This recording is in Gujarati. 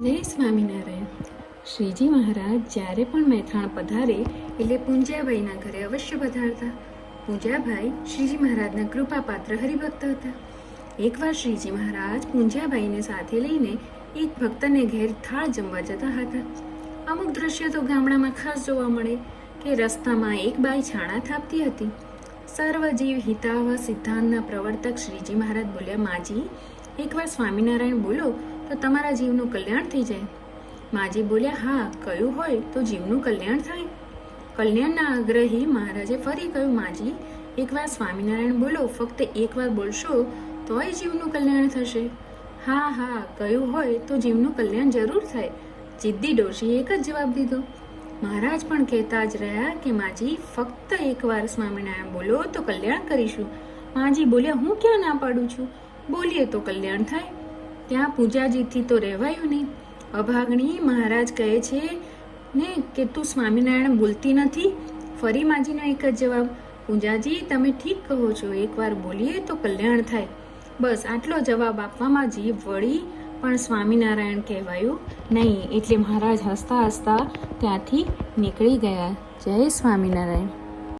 જય સ્વામિનારાયણ. શ્રીજી મહારાજ જ્યારે પણ મહેથાણ પધારે એટલે પૂંજાભાઈના ઘરે અવશ્ય પધારતા. પૂંજાભાઈ શ્રીજી મહારાજના કૃપાપાત્ર હરિભક્ત હતા. એકવાર શ્રીજી મહારાજ પૂંજાભાઈને સાથે લઈને એક ભક્તને ઘેર થાળ જમવા જતા હતા. અમુક દ્રશ્ય તો ગામડામાં ખાસ જોવા મળે કે રસ્તામાં એક બાઈ છાણા થાપતી હતી. સર્વજીવ હિતાવ સિદ્ધાંતના પ્રવર્તક શ્રીજી મહારાજ બોલ્યા, માજી, એકવાર સ્વામિનારાયણ બોલો તો તમારા જીવનું કલ્યાણ થઈ જાય. માજી બોલ્યા, હા, કયું હોય તો જીવનું કલ્યાણ થાય. કલ્યાણના આગ્રહી મહારાજે ફરી કહ્યું, માજી, એકવાર સ્વામિનારાયણ બોલો, ફક્ત એકવાર બોલશો, તોય જીવનું કલ્યાણ થશે. હા હા, કયું હોય તો જીવનું કલ્યાણ જરૂર થાય. જિદ્દી ડોશીએ એક જ જવાબ દીધો. મહારાજ પણ કહેતા જ રહ્યા કે, માજી, ફક્ત એકવાર સ્વામિનારાયણ બોલો તો કલ્યાણ કરીશું. માજી બોલ્યા, હું ક્યાં ના પાડું છું? બોલીએ તો કલ્યાણ થાય. ત્યાં પૂજાજીથી તો રહેવાયું નહીં. અભાગણી મહારાજ કહે છે ને કે તું સ્વામિનારાયણ બોલતી નથી? ફરી માજીનો એક જ જવાબ, પૂજાજી, તમે ઠીક કહો છો. એકવાર બોલીએ તો કલ્યાણ થાય. બસ આટલો જવાબ આપવામાં જીભ વળી પણ સ્વામિનારાયણ કહેવાયું નહીં. એટલે મહારાજ હસતા હસતા ત્યાંથી નીકળી ગયા. જય સ્વામિનારાયણ.